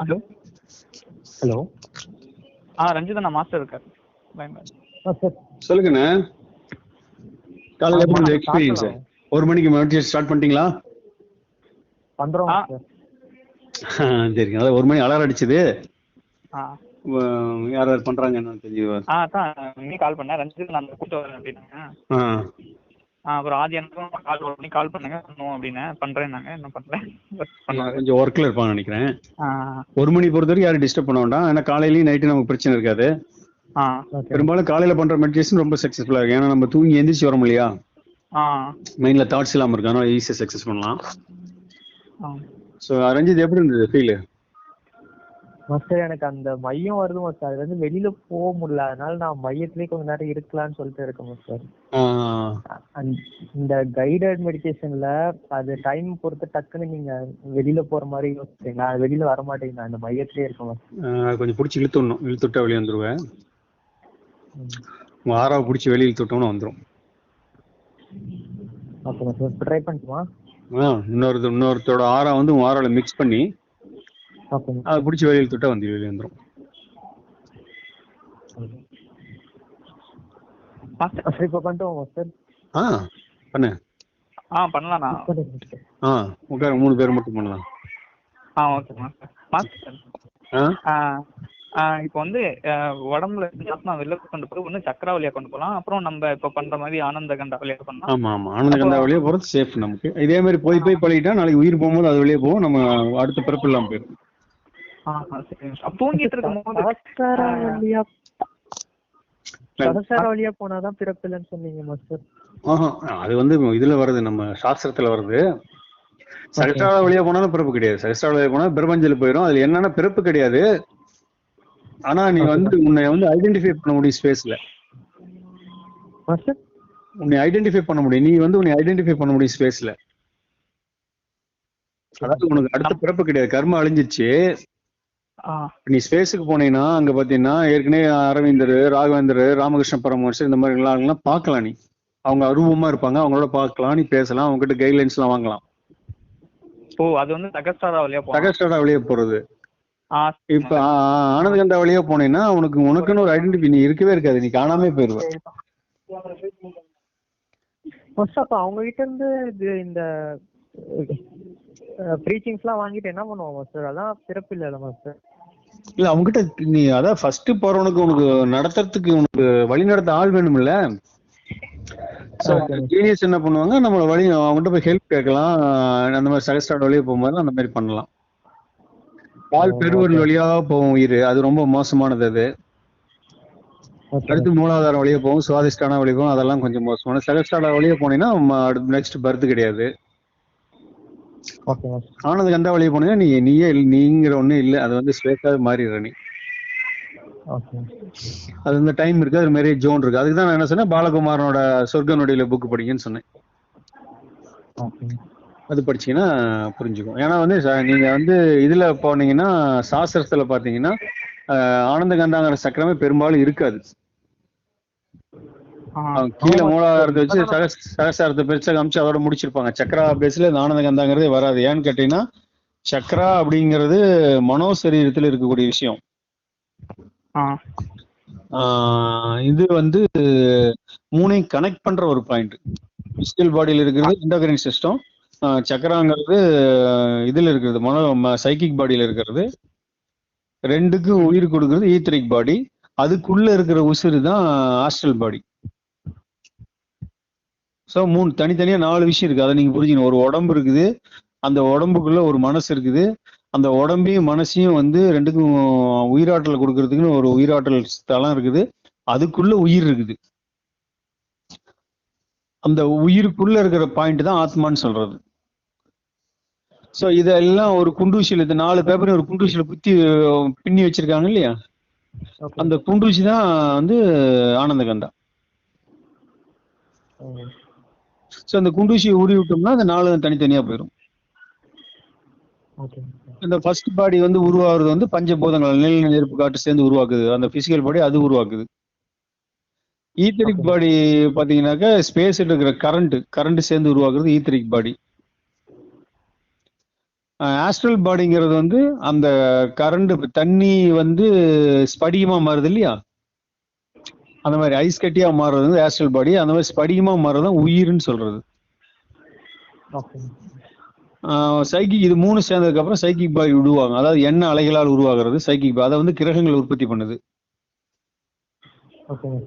Hello? Hello? ஆ ரஞ்சித் அண்ணா master இருக்கார். சொல்லுங்கண்ணே. காலையில் எப்படி ஆமா, எக்ஸ்பீரியன்ஸ். ஒரு மணிக்கு மெடிடேஷன் ஸ்டார்ட் பண்ணிட்டீங்களா. சார். சரிங்க அதான் ஒரு மணி அலாரம் அடிச்சது. யார் யார் பண்றாங்க என்னன்னு தெரிஞ்சு ஆ அதான். நீ கால் பண்ணேன் ரஞ்சித் நான் கூப்பிட்டு வரேன் அப்படின்னாங்க. அப்புறம் ஆதி எனக்கும் கால் பண்ணி கால் பண்ணுங்க. பண்ணுவோம் அப்படின்னேன் பண்ணுறேன்னாங்க என்ன பண்ணல. கொஞ்சம் ஒர்க்கில் இருப்பான்னு நினைக்கிறேன். ஒரு மணி பொறுத்த வரைக்கும் யாரும் டிஸ்டர்ப் பண்ண வேண்டாம். ஏன்னா காலையிலயும் நைட்டு நமக்கு பிரச்சனை இருக்காது. பெரும்பாலும் காலையில பண்ற மெடிடேஷன் ரொம்ப சக்ஸஸ்ஃபுல்லா இருக்கு. ஏன்னா நம்ம தூங்கி எந்திரிச்சு வரோம் இல்லையா? ஆ. மைண்ட்ல தாட்ஸ் இல்லாம இருக்கு ஈஸியா சக்சஸ் பண்ணலாம். ஆ. ஸோ ரஞ்சித் எப்படி இருந்தது ஃபீல் மாஸ்டர் எனக்கு அந்த மையம் வருது மாஸ்டர் அது வந்து வெளியில போக முடியல. அதனால நான் மையத்திலேயே கொஞ்ச நேரம் இருக்கலாம்னு சொல்லிட்டு இருக்கேன் மாஸ்டர் இந்த கைடட் மெடிடேஷன்ல அது டைம் பொறுத்து டக்குன்னு நீங்க வெளியில போற மாதிரி யோசிச்சீங்களா வெளியில வர மாட்டேங்குது. அந்த மையத்திலேயே மாஸ்டர் கொஞ்சம் பிடிச்சி இழுத்து விடணும் இழுத்து விட்டா வெளியே வந்துருவேன் ஆறாவை பிடிச்சி வெளியே இழுத்து விட்டோம்னா வந்துடும் ஓகே மாஸ்டர் ட்ரை பண்ணட்டுமா? ஆ இன்னொரு இன்னொருத்தரோட ஆறா வந்து ஆறாவில் மிக்ஸ் பண்ணி அதை பிடிச்சி வெளியே இழுத்து விட்டா வந்து வெளியே வந்துடும் ஆ பண்ணு. ஆ பண்ணலாண்ணா ஆ உட்கார மூணு பேர் மட்டும் பண்ணலாம். ஆ ஓகே மாஸ்டர் மாஸ்டர் ஆ? ஆ ஆ இப்போ வந்து உடம்புல இருந்து ஆத்மா வெளில கொண்டு போய் ஒன்று சக்கரா வழியா கொண்டு போகலாம் அப்புறம் நம்ம இப்போ பண்ற மாதிரி ஆனந்த கண்டா வழியா பண்ணலாம். ஆமா ஆமா. ஆனந்த கந்தா வழியே போறது சேஃப் நமக்கு. இதே மாதிரி போய் போய் பழகிட்டா நாளைக்கு உயிர் போகும்போது அது வெளியே போகும். நம்ம அடுத்த பிறப்பு இல்லாம போயிடும் தூங்கிட்டு இருக்கும் போது வழியா வழியா போனாதான் சொன்னீங்க மாஸ்டர். ஆஹா அது வந்து இதுல வருது நம்ம சாஸ்திரத்துல வருது. சகஸ்டால வழியா போனாலும் பிறப்பு கிடையாது. சகஸ்டால வழியா போனா பிரபஞ்சல போயிடும் அதுல என்னன்னா பிறப்பு கிடையாது. ஆனா நீ வந்து உன்னை வந்து ஐடென்டிஃபை பண்ண முடியும் ஸ்பேஸ்ல மாஸ்டர். உன்னை ஐடென்டிஃபை பண்ண முடியும். நீ வந்து உன்னை ஐடென்டிஃபை பண்ண முடியும் ஸ்பேஸ்ல அதாவது உனக்கு அடுத்த பிறப்பு கிடையாது. கர்மம் அழிஞ்சிருச்சு. ஆ நீ ஸ்பேஸுக்கு போனீங்கன்னா அங்க பாத்தீங்கன்னா ஏற்கனவே அரவிந்தர் ராகவேந்தர் ராமகிருஷ்ண பரமஹம்சர் இந்த மாதிரி எல்லாம் பார்க்கலாம் நீ. அவங்க அருவமா இருப்பாங்க. அவங்களோட பார்க்கலாம் நீ பேசலாம் அவங்க கிட்ட கைட்லைன்ஸ் எல்லாம் வாங்கலாம். ஓ அது வந்து சகஸ்தாரா வழியா சகஸ்டடா வெளியே போறது. ஆ இப்ப ஆ, ஆ, ஆனந்தகந்தா வழியா போனீங்கன்னா உனக்கு உனக்குன்னு ஒரு ஐடென்டிட்டி நீ இருக்கவே இருக்காது. நீ காணாமே போயிருவ. அப்ப அவங்க கிட்ட இருந்து இந்த ப்ரீச்சிங்ஸ்லாம் வாங்கிட்டு என்ன பண்ணுவோம் மாஸ்டர் அதான் பிறப்பு இல்ல மாஸ்டர் இல்ல அவங்க கிட்ட நீ அதான் ஃபர்ஸ்ட் போறவனுக்கு உனக்கு நடத்துறதுக்கு உனக்கு வழி நடத்த ஆள் வேணும்ல ஜீனியஸ் என்ன பண்ணுவாங்க நம்மள வழி அவங்ககிட்ட போய் ஹெல்ப் கேட்கலாம். அந்த மாதிரி சகஸ்டாட் வழியா போகும்போது அந்த மாதிரி பண்ணலாம். பால் பெருவரல் வழியா போகும் உயிர். அது ரொம்ப மோசமானது அது. அடுத்து மூலாதாரம் வழியா போகும் சுவாதிஷ்டான வழி போகும் அதெல்லாம் கொஞ்சம் மோசமான. சகஸ்டாட வழியா போனீங்கன்னா நெக்ஸ்ட் பர்த் கிடையாது. ஓகே மாஸ்டர் ஆனது கண்டா வழியா போனீங்கன்னா நீ நீயே நீங்கிற ஒண்ணு இல்ல. அது வந்து ஸ்பேஸாவே மாறிடுற நீ. அது இந்த டைம் இருக்கு அது நிறைய ஜோன் இருக்கு. அதுக்கு தான் நான் என்ன சொன்னேன்? பாலகுமாரனோட சொர்க்க நொடியில புக் படிங்கன்னு சொன்னேன். அது படிச்சீங்கன்னா புரிஞ்சுக்கும். ஏன்னா வந்து நீங்க வந்து இதுல போனீங்கன்னா சாஸ்திரத்துல பாத்தீங்கன்னா ஆனந்த கண்டாங்கிற சக்கரமே பெரும்பாலும் இருக்காது. கீழே மூலாதாரத்தை வச்சு சகசாரத்தை பிரிச்சு காமிச்சு அதோட முடிச்சிருப்பாங்க. சக்கரா பேஸ்ல ஆனந்த கந்தாங்கிறதே வராது. ஏன்னு கேட்டீங்கன்னா சக்கரா அப்படிங்கிறது மனோ சரீரத்துல இருக்கக்கூடிய விஷயம். இது வந்து மூணையும் கனெக்ட் பண்ற ஒரு பாயிண்ட். பிசிக்கல் பாடியில இருக்கிறது இன்டோகிரன் சிஸ்டம். சக்கராங்கிறது இதுல இருக்கிறது. மனோ சைக்கிக் பாடியில இருக்கிறது. ரெண்டுக்கும் உயிர் கொடுக்கிறது ஈத்தரிக் பாடி. அதுக்குள்ள இருக்கிற உசுறு தான் ஆஸ்ட்ரல் பாடி. ஸோ மூணு தனித்தனியா நாலு விஷயம் இருக்கு. அதை நீங்க புரிஞ்சுக்கணும். ஒரு உடம்பு இருக்குது. அந்த உடம்புக்குள்ள ஒரு மனசு இருக்குது. அந்த உடம்பையும் மனசையும் வந்து ரெண்டுக்கும் உயிராற்றல் கொடுக்கறதுக்குன்னு ஒரு உயிராற்றல் ஸ்தலம் இருக்குது. அதுக்குள்ள உயிர் இருக்குது. அந்த உயிருக்குள்ள இருக்கிற பாயிண்ட் தான் ஆத்மான்னு சொல்றது. சோ இதெல்லாம் ஒரு குண்டூசியில இந்த நாலு பேப்பரையும் ஒரு குண்டூசியில குத்தி பின்னி வச்சிருக்காங்க இல்லையா? அந்த குண்டூசி தான் வந்து ஆனந்த சோ அந்த குண்டூசியை உருவி விட்டோம்னா அந்த நாலு தனித்தனியா போயிடும் இந்த ஃபர்ஸ்ட் பாடி வந்து உருவாகுறது வந்து பஞ்சபூதங்கள் நில நெருப்பு காட்டு சேர்ந்து உருவாக்குது. அந்த பிசிக்கல் பாடி அது உருவாக்குது. ஈத்தரிக். பாடி பாத்தீங்கன்னாக்கா ஸ்பேஸ் இருக்கிற கரண்ட் கரண்ட் சேர்ந்து உருவாக்குறது ஈத்தரிக் பாடி ஆஸ்ட்ரல் பாடிங்கிறது வந்து அந்த கரண்ட் தண்ணி வந்து ஸ்படிகமா மாறுது இல்லையா? அந்த மாதிரி ஐஸ் கட்டியா மாறுறது வந்து ஆஸ்ட்ரல் பாடி அந்த மாதிரி ஸ்படிகமா மாறுறது உயிர்னு சொல்றது. சைக்கிக் இது மூணு சேர்ந்ததுக்கு அப்புறம் சைக்கிக் பாடி விடுவாங்க அதாவது எண்ண அலைகளால் உருவாகிறது சைக்கிக் பாடி அதை வந்து கிரகங்கள் உற்பத்தி பண்ணுது.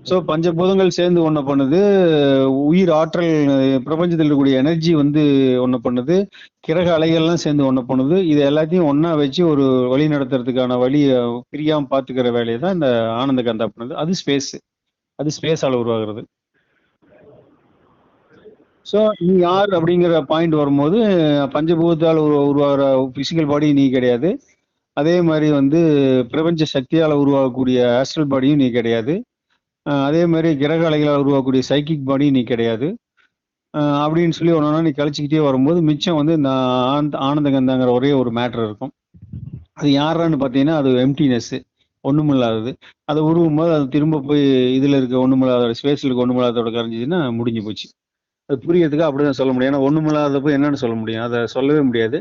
ஸோ பஞ்சபூதங்கள் சேர்ந்து ஒன்று பண்ணுது. உயிர் ஆற்றல் பிரபஞ்சத்தில் இருக்கக்கூடிய எனர்ஜி வந்து ஒன்று பண்ணுது. கிரக அலைகள்லாம் சேர்ந்து ஒன்று பண்ணுது. இது எல்லாத்தையும் ஒன்றா வச்சு ஒரு வழி நடத்துறதுக்கான வழியை பிரியாம பார்த்துக்கிற வேலையை தான் இந்த ஆனந்த கந்தா பண்ணுது. அது ஸ்பேஸ் அது ஸ்பேஸால் உருவாகிறது ஸோ நீ யார் அப்படிங்கிற பாயிண்ட் வரும்போது பஞ்சபூதத்தால் உருவாகிற ஃபிசிக்கல் பாடி நீ கிடையாது. அதே மாதிரி வந்து பிரபஞ்ச சக்தியால் உருவாகக்கூடிய ஆஸ்ட்ரல் பாடியும் நீ கிடையாது. அதே மாதிரி கிரக அலைகளால் உருவாக்கக்கூடிய சைக்கிக் பாடியும் நீ கிடையாது. அப்படின்னு சொல்லி ஒன்றா நீ கழிச்சுக்கிட்டே வரும்போது மிச்சம் வந்து இந்த ஆனந்த ஆனந்தகந்தாங்கிற ஒரே ஒரு மேட்ரு இருக்கும். அது யாரான்னு பார்த்தீங்கன்னா அது எம்டினஸ்ஸு ஒண்ணுமில்லாதது. அதை உருவும் போது அது திரும்ப போய் இதில் இருக்க ஒண்ணுமில்லாதோட ஸ்பேஸ்ல இருக்க ஒண்ணுமில்லாதோட கரைஞ்சிதுன்னா முடிஞ்சு போச்சு. அது புரியறதுக்கு அப்படிதான் சொல்ல முடியும். ஏன்னா ஒண்ணுமில்லாதப்போ என்னன்னு சொல்ல முடியும். அதை சொல்லவே முடியாது.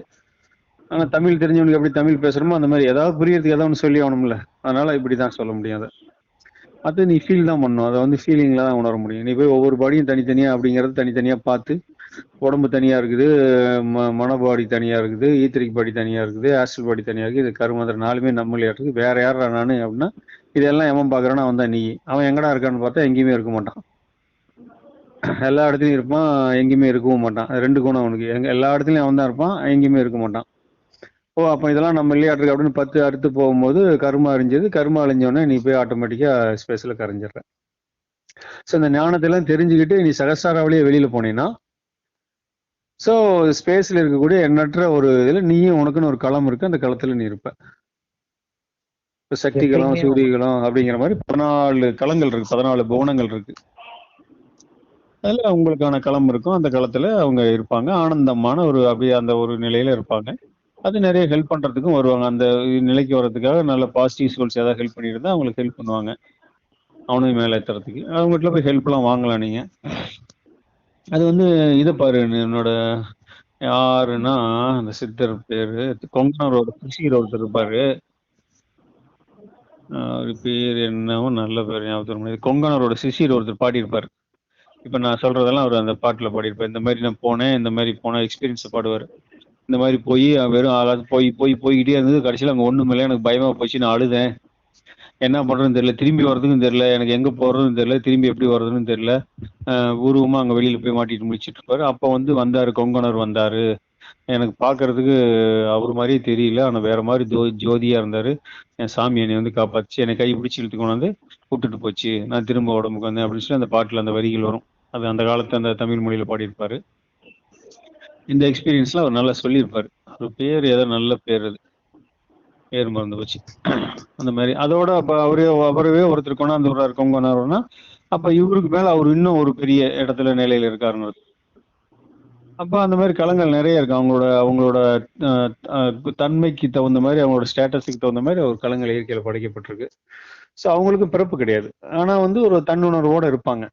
ஆனா தமிழ் தெரிஞ்சவனுக்கு எப்படி தமிழ் பேசுறோமோ அந்த மாதிரி ஏதாவது புரியறதுக்கு ஏதாவது ஒன்று சொல்லி ஆகணும்ல. அதனால இப்படி தான் சொல்ல முடியும் அதை. அது நீ ஃபீல் தான் பண்ணணும் அதை வந்து ஃபீலிங்ல தான் உணர முடியும். நீ போய் ஒவ்வொரு பாடியும் தனித்தனியா அப்படிங்கறத தனித்தனியா பார்த்து உடம்பு தனியா இருக்குது ம மனபாடி தனியாக தனியா இருக்குது ஈத்திரிக் பாடி தனியா இருக்குது ஆஸ்ட்ரல் பாடி தனியா இருக்குது இது கருமந்திர நாலுமே நம்மளே இருக்குது. வேற யாரா நானு அப்படின்னா இதெல்லாம் எவன் பாக்குறானோ அவன் தான் நீ. அவன் எங்கடா இருக்கான்னு பார்த்தா எங்கேயுமே இருக்க மாட்டான். எல்லா இடத்துலயும் இருப்பான் எங்கேயுமே இருக்கவும் மாட்டான். ரெண்டு குணம் அவனுக்கு. எங்க எல்லா இடத்துலயும் அவன் தான் இருப்பான் எங்கேயுமே இருக்க மாட்டான். ஓ அப்ப இதெல்லாம் நம்ம இல்லையாட்டிருக்கு அப்படின்னு பத்து அறுத்து போகும்போது கருமா அழிஞ்சது கருமா அழிஞ்சோடனே நீ போய் ஆட்டோமேட்டிக்கா ஸ்பேஸ்ல கரைஞ்சிடுற. ஸோ இந்த ஞானத்தெல்லாம் தெரிஞ்சுக்கிட்டு நீ சகசாராவிலேயே வெளியில போனீங்கன்னா ஸோ ஸ்பேஸ்ல இருக்கக்கூடிய எண்ணற்ற ஒரு இதுல நீயும் உனக்குன்னு ஒரு களம் இருக்கு. அந்த களத்துல நீ இருப்ப. இப்ப சக்திகளும் சூரியகளும் அப்படிங்கிற மாதிரி பதினாலு களங்கள் இருக்கு. பதினாலு புவனங்கள் இருக்கு. அதுல உங்களுக்கான களம் இருக்கும். அந்த களத்துல அவங்க இருப்பாங்க. ஆனந்தமான ஒரு அப்படியே அந்த ஒரு நிலையில இருப்பாங்க. அது நிறைய ஹெல்ப் பண்றதுக்கும் வருவாங்க. அந்த நிலைக்கு வர்றதுக்காக நல்ல பாசிட்டிவ் சோல்ஸ் ஏதாவது ஹெல்ப் பண்ணியிருந்தா அவங்களுக்கு ஹெல்ப் பண்ணுவாங்க. அவனையும் மேலே ஏத்துறதுக்கு. அவங்ககிட்ட போய் ஹெல்ப்லாம் வாங்கலாம் நீங்க. அது வந்து இதை பாரு என்னோட யாருன்னா அந்த சித்தர் பேரு கொங்கனரோட சுஷீர் ஒருத்தர் இருப்பாரு. அவர் பேர் என்னவோ நல்ல பேர் ஞாபகம் முடியாது. கொங்கனரோட சிஷியர் ஒருத்தர் பாடியிருப்பார். இப்போ நான் சொல்றதெல்லாம் அவர் அந்த பாட்டில் பாடியிருப்பார். இந்த மாதிரி நான் போனேன் இந்த மாதிரி போன எக்ஸ்பீரியன்ஸை பாடுவார். இந்த மாதிரி போய் வெறும் ஆகாது போய் போய் போய்கிட்டே இருந்தது. கடைசியில் அங்கே ஒன்றும் இல்லை. எனக்கு பயமாக போச்சு. நான் அழுதேன். என்ன பண்ணுறதுன்னு தெரியல. திரும்பி வர்றதுக்கும் தெரியல. எனக்கு எங்கே போகிறதுன்னு தெரியல. திரும்பி எப்படி வர்றதுன்னு தெரியல. உருவமாக அங்கே வெளியில் போய் மாட்டிட்டு முடிச்சிட்டு இருப்பாரு. அப்போ வந்து வந்தார். கொங்கணர் வந்தார். எனக்கு பார்க்கறதுக்கு அவர் மாதிரியே தெரியல. ஆனால் வேற மாதிரி ஜோ ஜோதியாக இருந்தார். என் சாமி என்னை வந்து காப்பாற்றி என்னை கை பிடிச்சி இழுத்து கொண்டு வந்து விட்டுட்டு போச்சு. நான் திரும்ப உடம்புக்கு வந்தேன் அப்படின்னு சொல்லி அந்த பாட்டில் அந்த வரிகள் வரும். அது அந்த காலத்து அந்த தமிழ் மொழியில் பாடியிருப்பாரு. இந்த எக்ஸ்பீரியன்ஸ்லாம் அவர் நல்லா சொல்லியிருப்பாரு. அவர் பேர் ஏதோ நல்ல பேர் அது. பேர் மறந்து போச்சு. அந்த மாதிரி. அதோட அப்ப அவரே அவரவே ஒருத்தர் கொண்டாந்து விடுறாரு கொண்டாடுறோம்னா அப்ப இவருக்கு மேல அவர் இன்னும் ஒரு பெரிய இடத்துல நிலையில இருக்காருன்னு அப்ப அந்த மாதிரி களங்கள் நிறைய இருக்கு. அவங்களோட அவங்களோட தன்மைக்கு தகுந்த மாதிரி அவங்களோட ஸ்டேட்டஸுக்கு தகுந்த மாதிரி ஒரு களங்கள் இயற்கையில் படைக்கப்பட்டிருக்கு. ஸோ அவங்களுக்கு பிறப்பு கிடையாது. ஆனா வந்து ஒரு தன்னுணர்வோட இருப்பாங்க.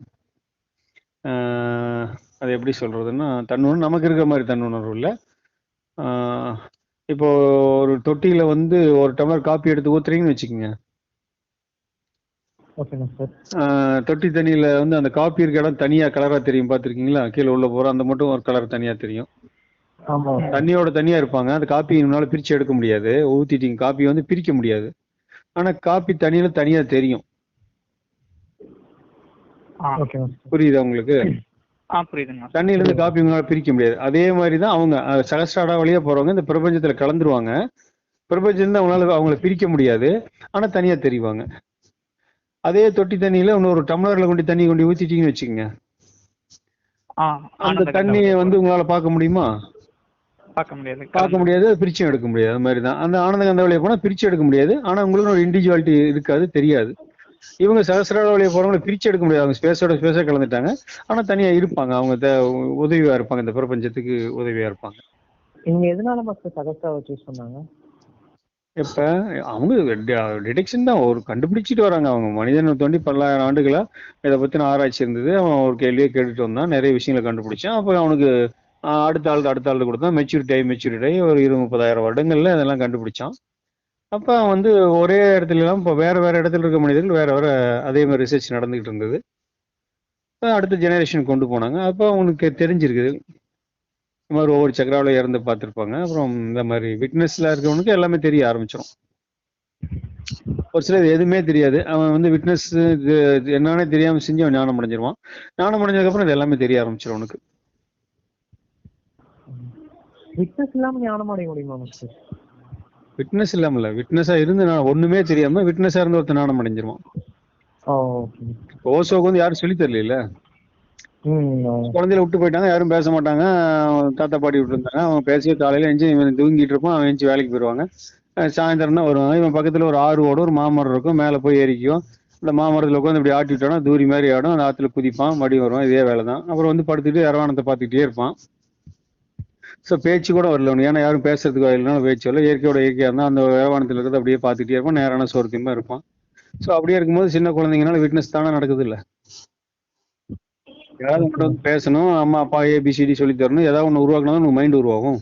அது எப்படி சொல்றதுன்னா தன்னுணர்வு நமக்கு இருக்கிற மாதிரி தன்னுணர்வு இல்லை. இப்போ ஒரு தொட்டியில வந்து ஒரு டம்ளர் காப்பி எடுத்து ஊத்துறீங்கன்னு வச்சுக்கோங்க. தொட்டி தண்ணியில வந்து அந்த காப்பி இருக்க இடம் தனியா கலரா தெரியும் பார்த்திருக்கீங்களா கீழே உள்ள போற அந்த மட்டும் ஒரு கலர் தனியா தெரியும். தண்ணியோட தனியா இருப்பாங்க. அந்த காப்பி நம்மளால பிரிச்சு எடுக்க முடியாது. ஊத்திட்டீங்க காப்பி வந்து பிரிக்க முடியாது. ஆனா காப்பி தண்ணியில தனியா தெரியும். புரியுதா உங்களுக்கு? தண்ணியில இருந்து காப்பி உங்களால பிரிக்க முடியாது. அதே மாதிரி தான் அவங்க அஹ், சகஸ்ராடா வழியா போறவங்க இந்த பிரபஞ்சத்துல கலந்துருவாங்க. பிரபஞ்சம் அவங்களால அவங்கள பிரிக்க முடியாது. ஆனா தனியா தெரிவாங்க. அதே தொட்டி தண்ணியில இன்னொரு டம்ளர்ல கொண்டு தண்ணி கொண்டு ஊத்திட்டீங்கன்னு வச்சுக்கோங்க. அந்த தண்ணியை வந்து உங்களால பார்க்க முடியுமா? பார்க்க முடியாது. பார்க்க முடியாது பிரிச்சும் எடுக்க முடியாது. அது மாதிரி தான். அந்த ஆனந்த கந்த வழியா போனா பிரிச்சு எடுக்க முடியாது. ஆனா உங்களுக்கு ஒரு இண்டிவிஜுவாலிட்டி இருக்காது தெரியாது. இவங்க சகசிராட வழியா போறவங்களை பிரிச்சு எடுக்க முடியாது. அவங்க ஸ்பேஸோட ஸ்பேஸா கலந்துட்டாங்க. ஆனா தனியா இருப்பாங்க. அவங்க உதவியா இருப்பாங்க. இந்த பிரபஞ்சத்துக்கு உதவியா இருப்பாங்க. இவங்க எதனால மாஸ்டர் சகஸ்டாவை சூஸ் பண்ணாங்க? இப்ப அவங்க டிடெக்ஷன் தான். ஒரு கண்டுபிடிச்சிட்டு வராங்க. அவங்க மனிதனை தோண்டி பல்லாயிரம் ஆண்டுகளா இதை பத்தின ஆராய்ச்சி இருந்தது. அவன் ஒரு கேள்வியை கேட்டுட்டு வந்தான். நிறைய விஷயங்களை கண்டுபிடிச்சான். அப்ப அவனுக்கு அடுத்த ஆளுக்கு அடுத்த ஆளுக்கு கொடுத்தா மெச்சூரிட்டி ஆகி மெச்சூரிட்டி ஆகி ஒரு இருபது முப்பதாயிரம் வருடங்கள்ல இதெல்லாம் கண்டுபிடிச்சான். அப்போ வந்து ஒரே இடத்துல எல்லாம் இப்போ வேற வேற இடத்துல இருக்க மனிதர்கள் வேற வேற அதே மாதிரி ரிசர்ச் நடந்துகிட்டு இருந்தது. அடுத்த ஜெனரேஷன் கொண்டு போனாங்க. அப்போ அவனுக்கு தெரிஞ்சிருக்குது இந்த மாதிரி ஒவ்வொரு சக்கராவில் இறந்து பார்த்துருப்பாங்க. அப்புறம் இந்த மாதிரி விட்னஸ்ல இருக்கவனுக்கு எல்லாமே தெரிய ஆரம்பிச்சிடும் ஒரு சிலர் எதுவுமே தெரியாது. அவன் வந்து விட்னஸ் என்னன்னே தெரியாம செஞ்சு அவன் ஞானம் அடைஞ்சிருவான். ஞானம் அடைஞ்சதுக்கப்புறம் இது எல்லாமே தெரிய ஆரம்பிச்சிடும் அவனுக்கு. விட்னஸ் இல்லாம ஞானம் அடைய முடியுமா விட்னஸ் இல்லாமல விட்னஸா இருந்து நான் ஒண்ணுமே தெரியாம விட்னஸா இருந்து ஒருத்தன் ஞானம் அடைஞ்சிருவான். ஓசோக்கு வந்து யாரும் சொல்லி தரல. குழந்தையில விட்டு போயிட்டாங்க யாரும் பேச மாட்டாங்க. தாத்தா பாட்டி விட்டு இருந்தாங்க அவன் பேசிய காலையில எஞ்சி இவன் தூங்கிட்டு இருப்பான் அவன் எஞ்சி வேலைக்கு போயிடுவாங்க சாயந்தரம் தான் வருவாங்க. இவன் பக்கத்துல ஒரு ஆறு ஓடும் ஒரு மாமரம் இருக்கும். மேல போய் ஏறிக்குவோம் இந்த மாமரத்துல உட்காந்து இப்படி ஆட்டி விட்டானா தூரி மாதிரி ஆடும். அந்த ஆத்துல குதிப்பான். மறுபடியும் வருவான். இதே வேலை தான் அப்புறம் வந்து படுத்துட்டு இரவானத்தை பார்த்துக்கிட்டே இருப்பான். ஸோ பேச்சு கூட வரல அவனுக்கு ஏன்னா யாரும் பேசுறதுக்கு இல்லைனா பேச்சு வரல. இயற்கையோட இயற்கையா இருந்தா அந்த இரவானத்தில் இருக்கிறத அப்படியே பார்த்துக்கிட்டே இருப்பான் நேரான சோர்த்தியமா இருப்பான் ஸோ அப்படியே இருக்கும்போது சின்ன குழந்தைங்கனால விட்னஸ் தானே நடக்குது இல்ல யாராவது மட்டும் வந்து பேசணும். அம்மா அப்பா ஏபிசிடி சொல்லி தரணும். ஏதாவது ஒன்று உருவாக்கணும் உனக்கு மைண்ட் உருவாகும்.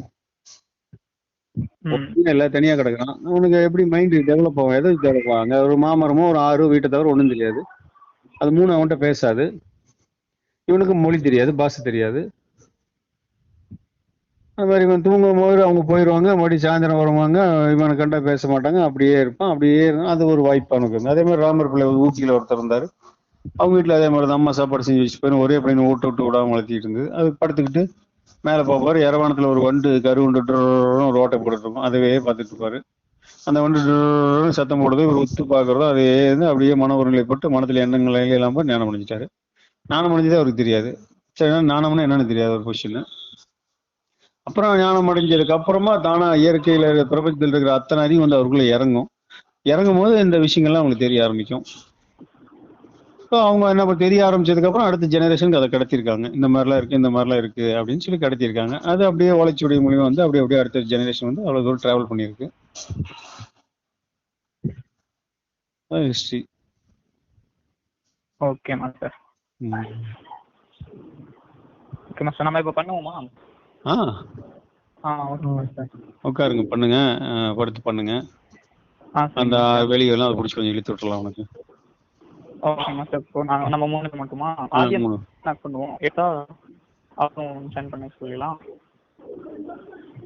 இல்ல தனியா கிடக்குறான். அவனுக்கு எப்படி மைண்ட் டெவலப் ஆகும்? எது டெவலப் ஆகும்? அங்க ஒரு மாமரமோ ஒரு ஆறு வீட்டை தவிர ஒண்ணும் தெரியாது. அது மூணு அவன்கிட்ட பேசாது. இவனுக்கு மொழி தெரியாது பாஷை தெரியாது. அது மாதிரி இவன் தூங்கும் போது அவங்க போயிடுவாங்க மறுபடியும் சாயந்தரம் வருவாங்க இவனை கண்டா பேச மாட்டாங்க அப்படியே இருப்பான் அப்படியே இருந்தான். அது ஒரு வாய்ப்பு அவனுக்கு. அதே மாதிரி ராமர் பிள்ளை ஊட்டியில் ஒருத்தர் இருந்தார். அவங்க வீட்டில் அதே மாதிரி தான் அம்மா சாப்பாடு செஞ்சு வச்சு போயிடும் ஒரே பையனை ஊட்ட விட்டு விடாம வளர்த்திட்டு இருந்தது அது படுத்துக்கிட்டு மேலே பார்ப்பாரு இரவானத்தில் ஒரு வண்டு கருவுண்டு ஒரு ஓட்டை போட்டுருக்கும் அதுவே பார்த்துட்டு இருப்பாரு. அந்த வண்டு சத்தம் போடுறது இவர் உத்து பார்க்கறதோ அதே இருந்து அப்படியே மன ஒருநிலைப்பட்டு மனத்தில் எண்ணங்கள் எல்லாம் போய் ஞானம் அடைஞ்சிட்டாரு. ஞானம் அடைஞ்சதே அவருக்கு தெரியாது. சரி ஞானம்னா என்னன்னு தெரியாது ஒரு பொசிஷன் அப்புறம் ஞானம் அடைஞ்சதுக்கு அப்புறமா தானா இயற்கையில இருக்கிற பிரபஞ்சத்தில் இருக்கிற அத்தனை அறிவு வந்து அவருக்குள்ள இறங்கும். இறங்கும் போது இந்த விஷயங்கள்லாம் அவங்களுக்கு தெரிய ஆரம்பிக்கும். ஸோ அவங்க என்ன தெரிய ஆரம்பிச்சதுக்கு அப்புறம் அடுத்த ஜெனரேஷனுக்கு அதை கடத்திருக்காங்க இந்த மாதிரிலாம் இருக்கு இந்த மாதிரிலாம் இருக்கு அப்படின்னு சொல்லி கடத்திருக்காங்க அது அப்படியே ஓலைச்சுவடி மூலியமா வந்து அப்படியே அப்படியே அடுத்த ஜெனரேஷன் வந்து அவ்வளவு தூரம் டிராவல் பண்ணியிருக்கு. History okay master okay master நம்ம இப்போ பண்ணுவோமா? ஆ. ஆ ஓகே மாஸ்டர் உட்காருங்க பண்ணுங்க படுத்து பண்ணுங்க. ஆ சரி அந்த வெளியெல்லாம் அதை பிடிச்சி கொஞ்சம் இழுத்து விட்டுலாம் உனக்கு. இப்போ நான் நம்ம மூணு பேர் மட்டுமா? ஆ, ஆடியன்ஸ் மூணு. ஸ்டார்ட் பண்ணுவோம்? எட்டா அப்புறம் சென்ட் பண்ணி சொல்லிடலாம்.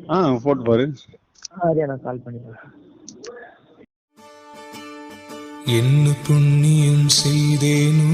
ஆ போட்டு பாரு. அதே நான் கால் பண்ணிடுறேன் என்ன புண்ணியம் செய்தேனோ